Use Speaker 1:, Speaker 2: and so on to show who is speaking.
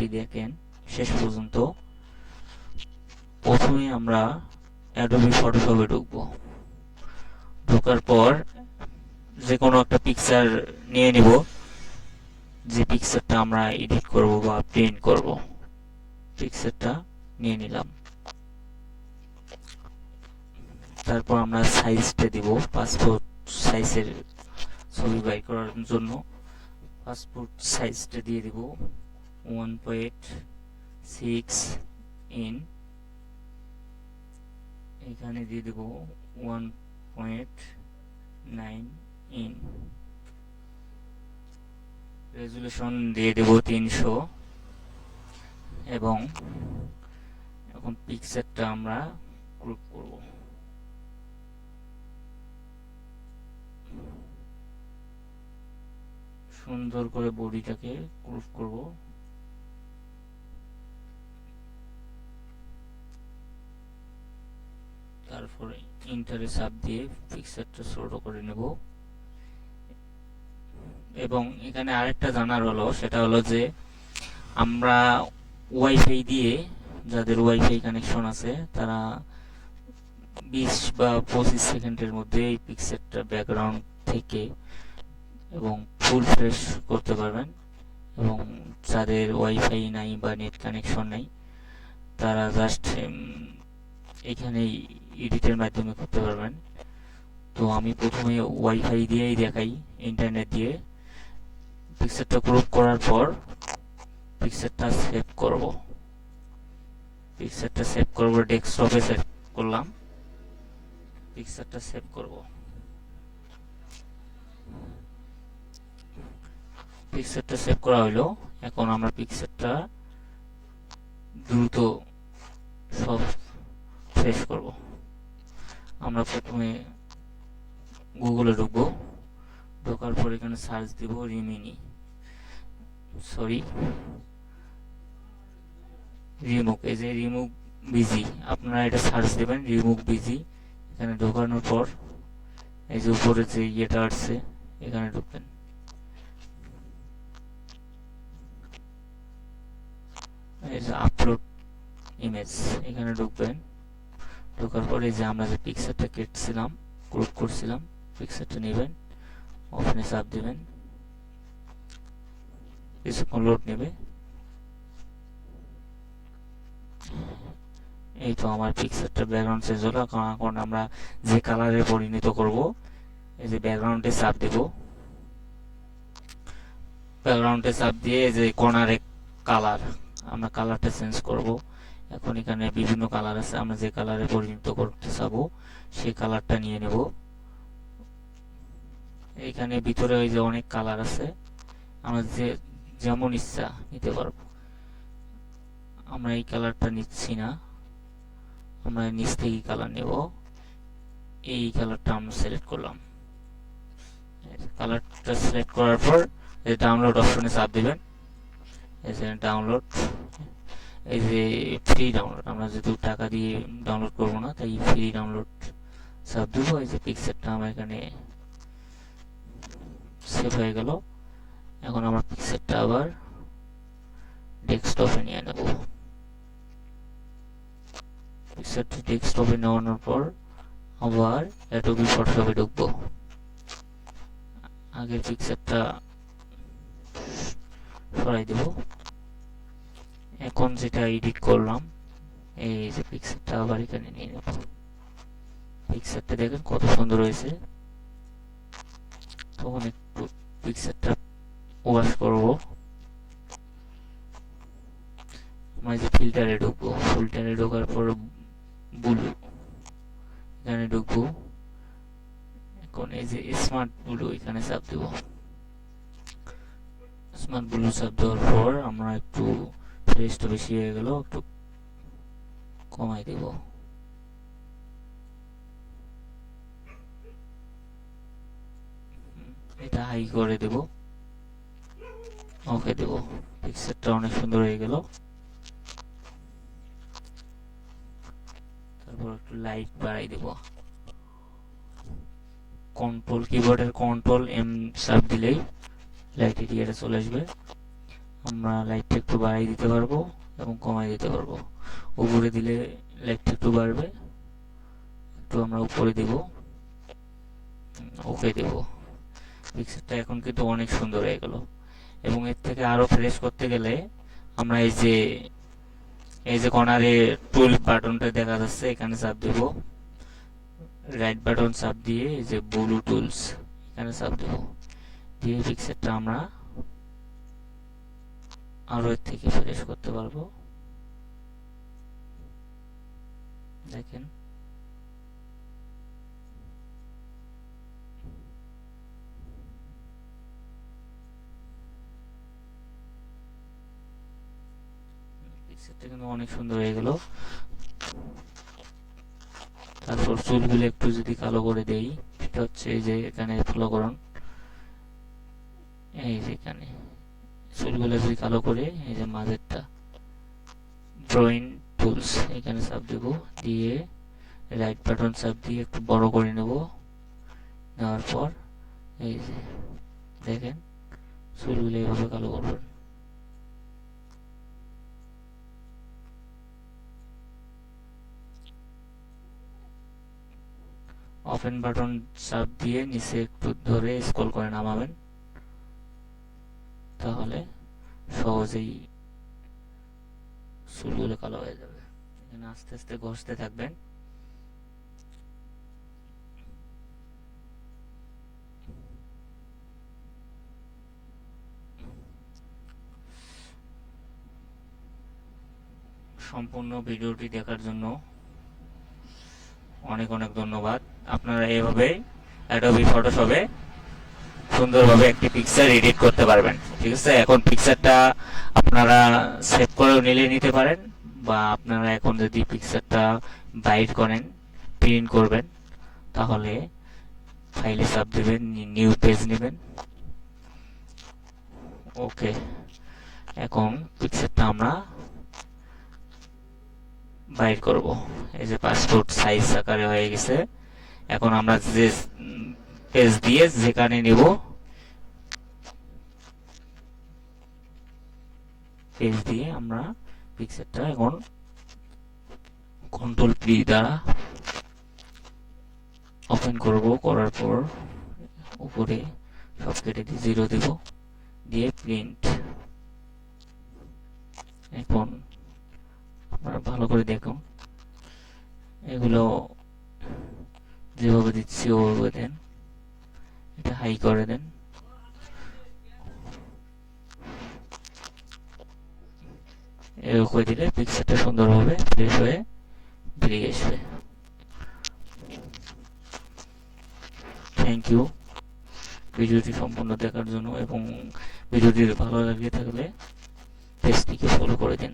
Speaker 1: ভিডিওটি দেখেন, শেষ পর্যন্ত। প্রথমে আমরা অ্যাডোবি ফটোশপে ঢুকবো। ঢোকার পর যে কোনো একটা পিকচার নিয়ে নিব। যে পিকচারটা আমরা এডিট করব বা প্রিন্ট করব পিকচারটা নিয়ে নিলাম। তারপর আমরা সাইজটা দিব পাসপোর্ট সাইজের ছবি বাই করার জন্য। পাসপোর্ট সাইজটা দিয়ে দিব। ওয়ান পয়েন্ট সিক্স ইন এখানে দিয়ে দেব one point nine in resolution দিয়ে দেব তিনশো। এবং এখন পিকচারটা আমরা গ্রুপ করব। সুন্দর করে বডিটাকে গ্রুপ করব। তারপরে ইন্টারে চাপ দিয়ে পিকচারটা ছোট করে নেব। এবং এখানে আরেকটা জানার হলো, সেটা হলো যে আমরা ওয়াইফাই দিয়ে যাদের ওয়াইফাই কানেকশন আছে, তারা বিশ বা পঁচিশ সেকেন্ডের মধ্যে এই পিকচারটা ব্যাকগ্রাউন্ড থেকে এবং ফুল ফ্রেশ করতে পারবেন। এবং যাদের ওয়াইফাই নাই বা নেট কানেকশন নাই, তারা জাস্ট এখানেই এডিটের মাধ্যমে করতে পারবেন। তো আমি প্রথমে ওয়াইফাই দিয়েই দেখাই ইন্টারনেট দিয়ে। পিকচারটা গ্রুপ করার পর পিকচারটা সেভ করব। পিকচারটা সেভ করব ডেস্কটপে সেভ করলাম। পিকচারটা সেভ করব। পিকচারটা সেভ করা হলো এখন আমরা পিকচারটা দ্রুত সব শেষ করব। আমরা প্রথমে গুগলে ঢুকবো। ঢোকার পর এখানে সার্চ দিব রিমিনি সরি রিমুভ এই যে রিমুভ বিজি আপনারা এটা সার্চ দেবেন রিমুভ বিজি এখানে ঢোকানোর পর এই যে উপরে যে ইয়েটা আসছে, এখানে ঢুকবেন। এই যে আপলোড ইমেজ এখানে ঢুকবেন। ঢোকার পরে যে আমরা যে পিকচারটা কেটেছিলাম গ্রুপ করছিলাম পিকচারটা নেবেন ওখানে চাপ দেবেন, কিছুক্ষণ লোড নেবে। এই তো আমার পিকচারটা ব্যাকগ্রাউন্ড চেঞ্জ হলো এখন আমরা যে কালারে পরিণত করব, এই যে ব্যাকগ্রাউন্ডে চাপ দেব। ব্যাকগ্রাউন্ডে চাপ দিয়ে যে কর্নারে কালার আমরা কালারটা চেঞ্জ করব। এখন এখানে বিভিন্ন কালার আছে, আমরা যে কালারে পরিণত করতে চাবো, সেই কালারটা নিয়ে নেব। এখানে ভিতরে ওই যে অনেক কালার আছে, আমরা যে যেমন ইচ্ছা নিতে পারব। আমরা এই কালারটা নিচ্ছি না, আমরা নিচ থেকে কালার নেব। এই কালারটা আমরা সিলেক্ট করলাম। কালারটা সিলেক্ট করার পর ডাউনলোড অপশনে চাপ দেবেন। যে ডাউনলোড এই যে ফ্রি ডাউনলোড আমরা যেহেতু টাকা দিয়ে ডাউনলোড করব না, তাই ফ্রি ডাউনলোড চাপ দেবো। এই যে পিকচারটা আমার এখানে সেভ হয়ে গেল। এখন আমার পিকচারটা আবার ডেস্কটপে নিয়ে নেব। পিকচারটি ডেস্কটপে নেওয়ানোর পর আবার অ্যাডোবি ফটোশপে ঢুকবো। আগের পিকচারটা সরাই দেব। এখন যেটা এডিট করলাম, এই যে পিকচারটা আবার এখানে নিয়ে নেব। পিকচারটা দেখেন কত সুন্দর হয়েছে। তখন একটু পিকচারটা ওয়াশ করব। আমরা যে ফিল্টারে ঢুকবো ফিল্টারে ঢোকার পর ব্লু এখানে ঢুকবো। এখন এই যে স্মার্ট ব্লু এখানে চাপ দেব। স্মার্ট ব্লু চাপ দেওয়ার পর আমরা একটু ফ্রেশটা বেশি হয়ে গেল একটু কমাই দেব এটা হাই করে দেব ওকে দেব পিকচারটা অনেক সুন্দর হয়ে গেল তারপর একটু লাইট বাড়াই দেব কন্ট্রোল কিবোর্ডের কন্ট্রোল এম চাপ দিলেই লাইট এরিয়াটা চলে আসবে আমরা লাইটটা একটু বাড়িয়ে দিতে পারব এবং কমাই দিতে পারব। উপরে দিলে লাইটটা একটু বাড়বে। একটু আমরা উপরে দিব। ওকে দেব। পিকচারটা এখন কিন্তু অনেক সুন্দর হয়ে গেল। এবং এর থেকে আরও ফ্রেশ করতে গেলে আমরা এই যে এই যে কর্নারে টুল বাটনটা দেখা যাচ্ছে, এখানে চাপ দেব। রাইট বাটন চাপ দিয়ে এই যে ব্লু টুলস এখানে চাপ দেব। দিয়ে পিকচারটা আমরা আরও এর থেকে ফ্রেশ করতে পারব। দেখেন। কিন্তু অনেক সুন্দর হয়ে গেল। তারপর চুলগুলো একটু যদি কালো করে দেই, সেটা হচ্ছে এই যে এখানে ফলো করুন। এই যে এখানে। চুলগুলো যদি কালো করে, এই যে মাঝেরটা ড্রয়িং টুলস এখানে চাপ দেব, দিয়ে রাইট বাটন চাপ দিয়ে একটু বড় করে নেব। নেওয়ার পর, এই যে দেখেন চুলগুলো এইভাবে কালো করবেন। ওপেন বাটন চাপ দিয়ে নিচে একটু ধরে স্ক্রল করে নামাবেন। তাহলে সহজেই চুলগুলো কালো হয়ে যাবে। এখানে আস্তে আস্তে ঘষতে থাকবেন। সম্পূর্ণ ভিডিওটি দেখার জন্য অনেক অনেক ধন্যবাদ। আপনারা এভাবে অ্যাডোবি ফটোশপে সুন্দরভাবে একটি পিকচার এডিট করতে পারবেন। ঠিক আছে? এখন পিকচারটা আপনারা সেভ করেও নিলে নিতে পারেন বা আপনারা এখন যদি পিকচারটা বাইট করেন প্রিন্ট করবেন, তাহলে ফাইলে চাপ দেবেন নিউ পেজ নেবেন। ওকে এখন পিকচারটা আমরা বাইর করব। এই যে পাসপোর্ট সাইজ আকারে হয়ে গেছে। এখন আমরা যে পেজ দিয়ে যেখানে নিব পেজ দিয়ে আমরা পিকচারটা এখন কন্ট্রোল পি দ্বারা ওপেন করব। করার পর উপরে সব কেটে দিয়ে জিরো দেব। দিয়ে প্রিন্ট এখন আপনারা ভালো করে দেখুন। এগুলো যেভাবে দিচ্ছি, ওভাবে দেন। এটা হাই করে দেন। এরকম করে দিলে পিকচারটা সুন্দরভাবে ফ্রেশ হয়ে বেরিয়ে আসবে। থ্যাংক ইউ ভিডিওটি সম্পূর্ণ দেখার জন্য এবং ভিডিওটি ভালো লাগে থাকলে পেজটিকে ফলো করে দিন।